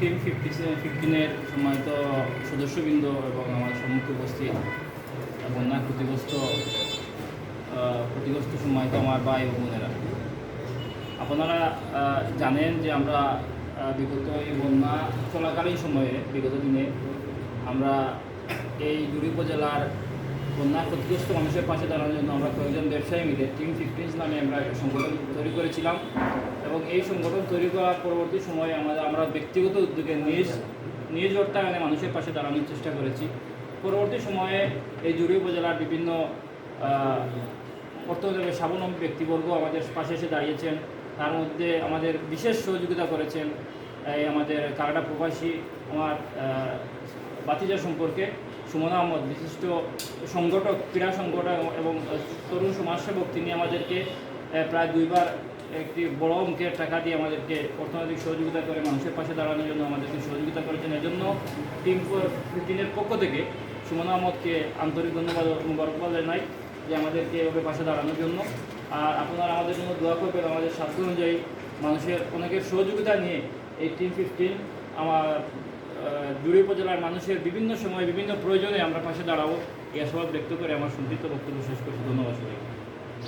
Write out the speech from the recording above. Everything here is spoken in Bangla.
টিম ফিফটি ফিফটিনের সম্মানিত সদস্যবৃন্দ এবং আমার সম্মুখে উপস্থিত বন্যা ক্ষতিগ্রস্ত ক্ষতিগ্রস্ত সম্মানিত আমার ভাই বোনেরা। আপনারা জানেন যে আমরা বিগত এই বন্যা চলাকালীন সময়ে, বিগত দিনে আমরা এই দুই উপজেলার বন্যা ক্ষতিগ্রস্ত মানুষের পাশে দাঁড়ানোর জন্য আমরা কয়েকজন ব্যবসায়ী মিলে টিম ফিফটিন্স নামে আমরা সংগঠন তৈরি করেছিলাম। এবং এই সংগঠন তৈরি করার পরবর্তী সময়ে আমাদের, আমরা ব্যক্তিগত উদ্যোগে নিজ নিজ অর্থায়নে মানুষের পাশে দাঁড়ানোর চেষ্টা করেছি। পরবর্তী সময়ে এই জুড়ি উপজেলার বিভিন্ন অর্থনৈতিক স্বাবলম্বী ব্যক্তিবর্গ আমাদের পাশে এসে দাঁড়িয়েছেন। তার মধ্যে আমাদের বিশেষ সহযোগিতা করেছেন, এই আমাদের কানাডা প্রবাসী আমার বাতিজা সম্পর্কে সুমন আহমদ, বিশিষ্ট সংগঠক, ক্রীড়া সংগঠক এবং তরুণ সমাজসেবক। তিনি আমাদেরকে প্রায় দুইবার একটি বড় অঙ্কের টাকা দিয়ে আমাদেরকে অর্থনৈতিক সহযোগিতা করে, মানুষের পাশে দাঁড়ানোর জন্য আমাদেরকে সহযোগিতা করেছেন। এজন্য টিম ফিফটিনের পক্ষ থেকে সুমন আহমদকে আন্তরিক ধন্যবাদ মুবারকবাদ জানাই যে আমাদেরকে এভাবে পাশে দাঁড়ানোর জন্য। আর আপনারা আমাদের জন্য দোয়া করবেন, আমাদের স্বাস্থ্য অনুযায়ী মানুষের অনেকের সহযোগিতা নিয়ে এই টিম ফিফটিন আমার জুড়ি উপজেলার মানুষের বিভিন্ন সময় বিভিন্ন প্রয়োজনে আমরা পাশে দাঁড়াবো। এই আশাবাদ ব্যক্ত করে আমার সংক্ষিপ্ত বক্তব্য শেষ করছি। ধন্যবাদ সবাইকে।